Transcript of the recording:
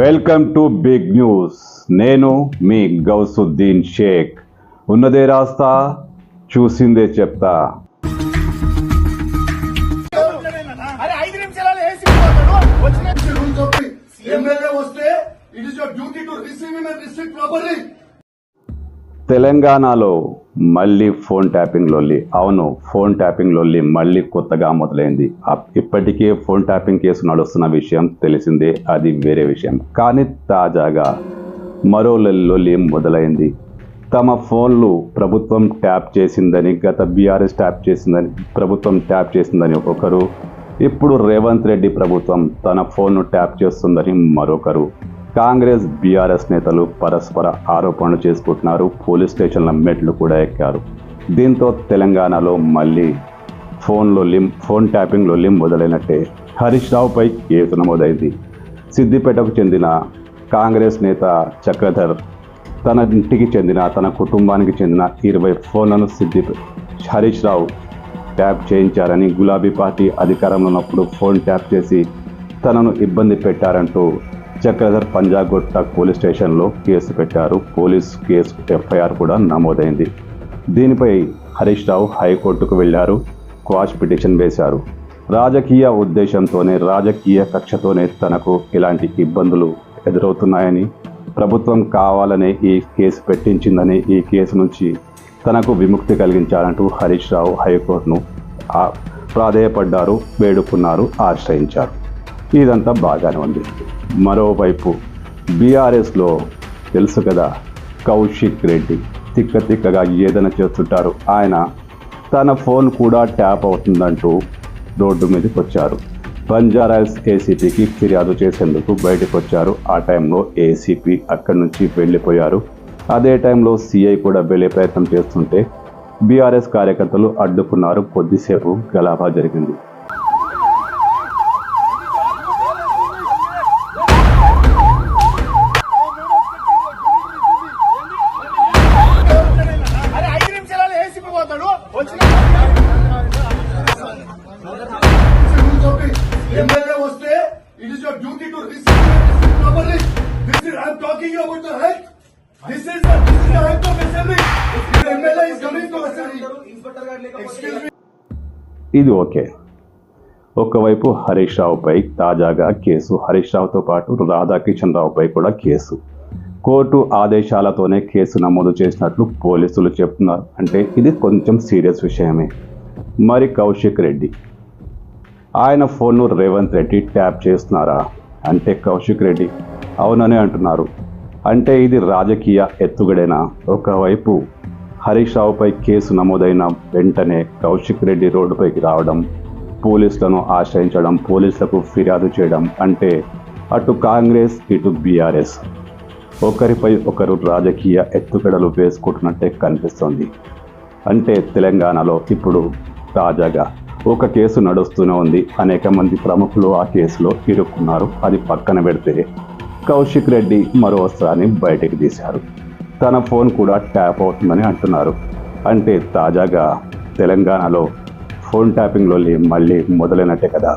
Welcome to big news. నేను మీ గౌసుద్దీన్ షేక్. ఉన్నదే రాస్తా చూసిందే చెప్తా. వస్తే it is your duty to receive and restrict properly తెలంగాణలో మళ్ళీ ఫోన్ ట్యాపింగ్ లొల్లి. అవును ఫోన్ ట్యాపింగ్ లొల్లి మళ్ళీ కొత్తగా మొదలైంది. అప్- ఇప్పటికే ఫోన్ ట్యాపింగ్ కేసు నడుస్తున్న విషయం తెలిసిందే అది వేరే విషయం. కానీ తాజాగా మరో లొల్లి మొదలైంది. తమ ఫోన్లు ప్రభుత్వం ట్యాప్ చేసిందని గత బీఆర్ఎస్ ట్యాప్ చేసిందని ప్రభుత్వం ట్యాప్ చేసిందని ఒకరు ఇప్పుడు రేవంత్ రెడ్డి ప్రభుత్వం తన ఫోన్ను ట్యాప్ చేస్తుందని మరొకరు. కాంగ్రెస్ బీఆర్ఎస్ నేతలు పరస్పర ఆరోపణలు చేసుకుంటున్నారు. పోలీస్ స్టేషన్ల మెట్లు కూడా ఎక్కారు. దీంతో తెలంగాణలో మళ్ళీ ఫోన్లో లిమ్ ఫోన్ ట్యాపింగ్లో లిమ్ మొదలైనట్టే హరీష్ రావుపై కేసు నమోదైంది. సిద్దిపేటకు చెందిన కాంగ్రెస్ నేత చక్రధర్ తన ఇంటికి చెందిన తన కుటుంబానికి చెందిన ఇరవై ఫోన్లను సిద్ధి హరీష్ రావు ట్యాప్ చేయించారని గులాబీ పార్టీ అధికారంలో ఉన్నప్పుడు ఫోన్ ట్యాప్ చేసి తనను ఇబ్బంది పెట్టారంటూ చక్రధర్ పంజాగుట్ట పోలీస్ స్టేషన్లో కేసు పెట్టారు. పోలీస్ కేసు ఎఫ్ఐఆర్ కూడా నమోదైంది. దీనిపై హరీష్ రావు హైకోర్టుకు వెళ్ళారు క్వాష్ పిటిషన్ వేశారు. రాజకీయ ఉద్దేశంతోనే రాజకీయ కక్షతోనే తనకు ఇలాంటి ఇబ్బందులు ఎదురవుతున్నాయని ప్రభుత్వం కావాలనే ఈ కేసు పెట్టించిందని ఈ కేసు నుంచి తనకు విముక్తి కలిగించాలంటూ హరీష్ రావు హైకోర్టును ప్రాధేయపడ్డారు వేడుకున్నారు ఆశ్రయించారు. ఇదంతా బాగానే ఉంది. మరోవైపు బీఆర్ఎస్లో తెలుసు కదా కౌశిక్ రెడ్డి. తిక్క తిక్కగా ఏదైనా చేస్తుంటారు. ఆయన తన ఫోన్ కూడా ట్యాప్ అవుతుందంటూ రోడ్డు మీదకి వచ్చారు. బంజారాస్ ఏసీపీకి ఫిర్యాదు చేసేందుకు బయటకు వచ్చారు. ఆ టైంలో ఏసీపీ అక్కడి నుంచి వెళ్ళిపోయారు. అదే టైంలో సీఐ కూడా వెళ్ళే ప్రయత్నం చేస్తుంటే బీఆర్ఎస్ కార్యకర్తలు అడ్డుకున్నారు. కొద్దిసేపు గలాభా జరిగింది. It is your duty to receive him and restrict properly this is I'm talking about the health this is the this is the health of assembly if MLA is coming to ఇది okay. ఒకవైపు హరీష్ రావుపై తాజాగా case. Harish రావుతో పాటు రాధాకిషన్ రావుపై కూడా case. Court ఆదేశాలతోనే case నమోదు చేసినట్లు పోలీసులు చెప్తున్నారు. అంటే ఇది కొంచెం సీరియస్ విషయమే. మరి కౌశిక్ రెడ్డి ఆయన ఫోన్ను రేవంత్ రెడ్డి ట్యాప్ చేస్తున్నారా? అంటే కౌశిక్ రెడ్డి. అవుననే అంటున్నారు. అంటే ఇది రాజకీయ ఎత్తుగడేనా? ఒకవైపు హరీష్ రావుపై కేసు నమోదైన వెంటనే కౌశిక్ రెడ్డి రోడ్డుపైకి రావడం పోలీసులను ఆశ్రయించడం పోలీసులకు ఫిర్యాదు చేయడం అంటే అటు కాంగ్రెస్ ఇటు బీఆర్ఎస్. ఒకరిపై ఒకరు రాజకీయ ఎత్తుగడలు వేసుకుంటున్నట్టే కనిపిస్తోంది. అంటే తెలంగాణలో ఇప్పుడు తాజాగా ఒక కేసు నడుస్తూనే ఉంది. అనేక మంది ప్రముఖులు ఆ కేసులో ఇరుక్కున్నారు. అది పక్కన పెడితే కౌశిక్ రెడ్డి మరో వస్త్రాన్ని బయటికి తీశారు. తన ఫోన్ కూడా ట్యాప్ అవుతుందని అంటున్నారు. అంటే తాజాగా తెలంగాణలో ఫోన్ ట్యాపింగ్లో మళ్ళీ మొదలైనట్టే కదా.